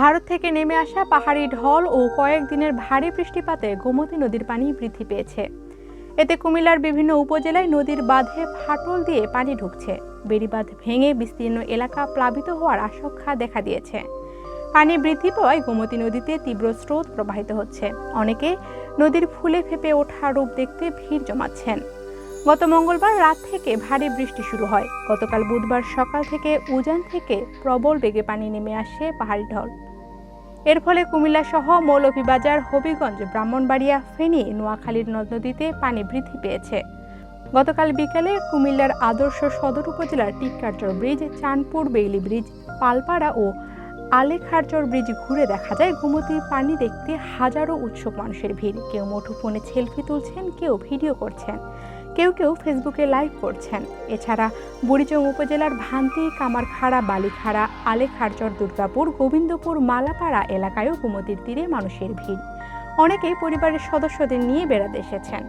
ভারত থেকে নেমে আসা পাহাড়ি ঢল ও কয়েকদিনের ভারী বৃষ্টিপাতে গোমতী নদীর পানি বৃদ্ধি পেয়েছে। এতে কুমিল্লার বিভিন্ন উপজেলায় নদীর বাঁধে ফাটল দিয়ে পানি ঢুকছে। বেড়িবাঁধ ভেঙে বিস্তীর্ণ এলাকা প্লাবিত হওয়ার আশঙ্কা দেখা দিয়েছে। পানি বৃদ্ধি পাওয়ায় গোমতী নদীতে তীব্র স্রোত প্রবাহিত হচ্ছে। অনেকে নদীর ফুলে ফেপে ওঠা রূপ দেখতে ভিড় জমাচ্ছেন। গত মঙ্গলবার রাত থেকে ভারী বৃষ্টি শুরু হয়। গতকাল বুধবার সকাল থেকে উজান থেকে প্রবল বেগে পানি নেমে আসে পাহাড়ি ঢল। এর ফলে কুমিল্লা সহ মৌলভীবাজার, হবিগঞ্জ, ব্রাহ্মণবাড়িয়া, ফেনী, নোয়াখালীর নদ নদীতে পানি বৃদ্ধি পেয়েছে। গতকাল বিকালে কুমিল্লার আদর্শ সদর উপজেলার Tikkarchar bridge, Chandpur Bailey bridge, Palpara ও আলেখারচর ব্রিজ ঘুরে দেখা যায় গোমতীর পানি দেখতে হাজারো উৎসুক মানুষের ভিড়। কেউ মুঠোফোনে সেলফি তুলছেন, কেউ ভিডিও করছেন। কেউ কেউ ফেসবুকে লাইভ করছেন। এছাড়া বুড়িচং উপজেলার ভান্তি, কামারখাড়া, বালিখাড়া, আলেখারচর, দুর্গাপুর, গোবিন্দপুর, মালাপাড়া এলাকায়ও গোমতীর তীরে মানুষের ভিড়। অনেকেই পরিবারের সদস্যদের নিয়ে বেড়াতে এসেছেন।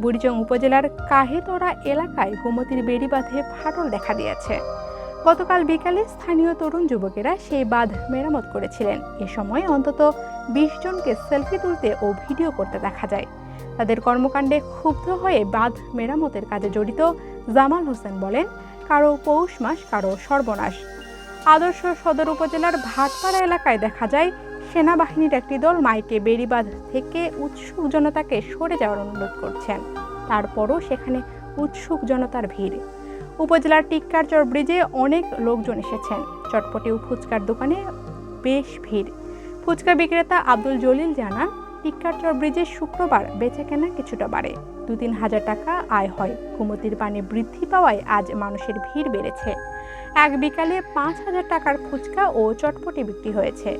বুড়িচং উপজেলার কাহেতরা এলাকায় গোমতীর বেড়িবাঁধে ফাটল দেখা দিয়েছে। গতকাল বিকালে স্থানীয় তরুণ যুবকেরা সেই বাঁধ মেরামত করেছিলেন। এ সময় অন্তত বিশ জনকে সেলফি তুলতে ও ভিডিও করতে দেখা যায়। তাদের কর্মকাণ্ডে ক্ষুব্ধ হয়ে বাঁধ মেরামতের কাজে জড়িত জামাল হোসেন বলেন, কারও পৌষ মাস, কারও সর্বনাশ। আদর্শ সদর উপজেলার ভাটপাড়া এলাকায় দেখা যায়, সেনাবাহিনীর একটি দল মাইকে বেড়িবাঁধ থেকে উৎসুক জনতাকে সরে যাওয়ার অনুরোধ করছেন। তারপরও সেখানে উৎসুক জনতার ভিড়। উপজেলার টিক্কারচর ব্রিজে অনেক লোকজন এসেছেন। চটপটি ও ফুচকার দোকানে বেশ ভিড়। ফুচকা বিক্রেতা আব্দুল জলিল জানান টিক্কারচর ব্রিজে শুক্রবার বেচা কেনা কিছুটা বাড়ে। দু তিন হাজার টাকা আয় হয়। কুমতির পানি বৃদ্ধি পাওয়ায় আজ মানুষের ভিড় বেড়েছে। এক বিকালে পাঁচ হাজার টাকার ফুচকা ও চটপটি বিক্রি হয়েছে।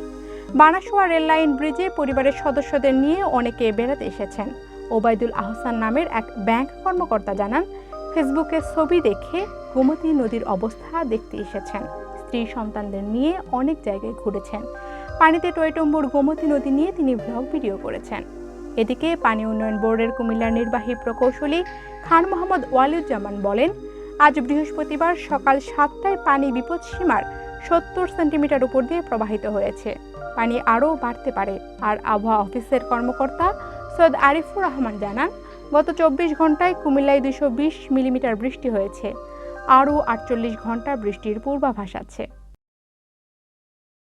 বানাসোয়া রেললাইন ব্রিজে পরিবারের সদস্যদের নিয়ে অনেকে বেড়াতে এসেছেন। ওবায়দুল আহসান নামের এক ব্যাংক কর্মকর্তা জানান, ফেসবুকে ছবি দেখে গোমতী নদীর অবস্থা দেখতে এসেছেন। স্ত্রী সন্তানদের নিয়ে অনেক জায়গায় ঘুরেছেন। পানিতে টয়টম্বুর গোমতী নদী নিয়ে তিনি ব্লগ ভিডিও করেছেন। এদিকে পানি উন্নয়ন বোর্ডের কুমিল্লার নির্বাহী প্রকৌশলী খান মোহাম্মদ ওয়ালিউজ্জামান বলেন, আজ বৃহস্পতিবার সকাল সাতটায় পানি বিপদসীমার সত্তর সেন্টিমিটার উপর দিয়ে প্রবাহিত হয়েছে। পানি আরও বাড়তে পারে। আর আবহাওয়া অফিসের কর্মকর্তা সৈয়দ আরিফুর রহমান জানান, গত চব্বিশ ঘন্টায় কুমিল্লায় দুশো মিলিমিটার বৃষ্টি হয়েছে। আরও আটচল্লিশ ঘণ্টা বৃষ্টির পূর্বাভাস আছে।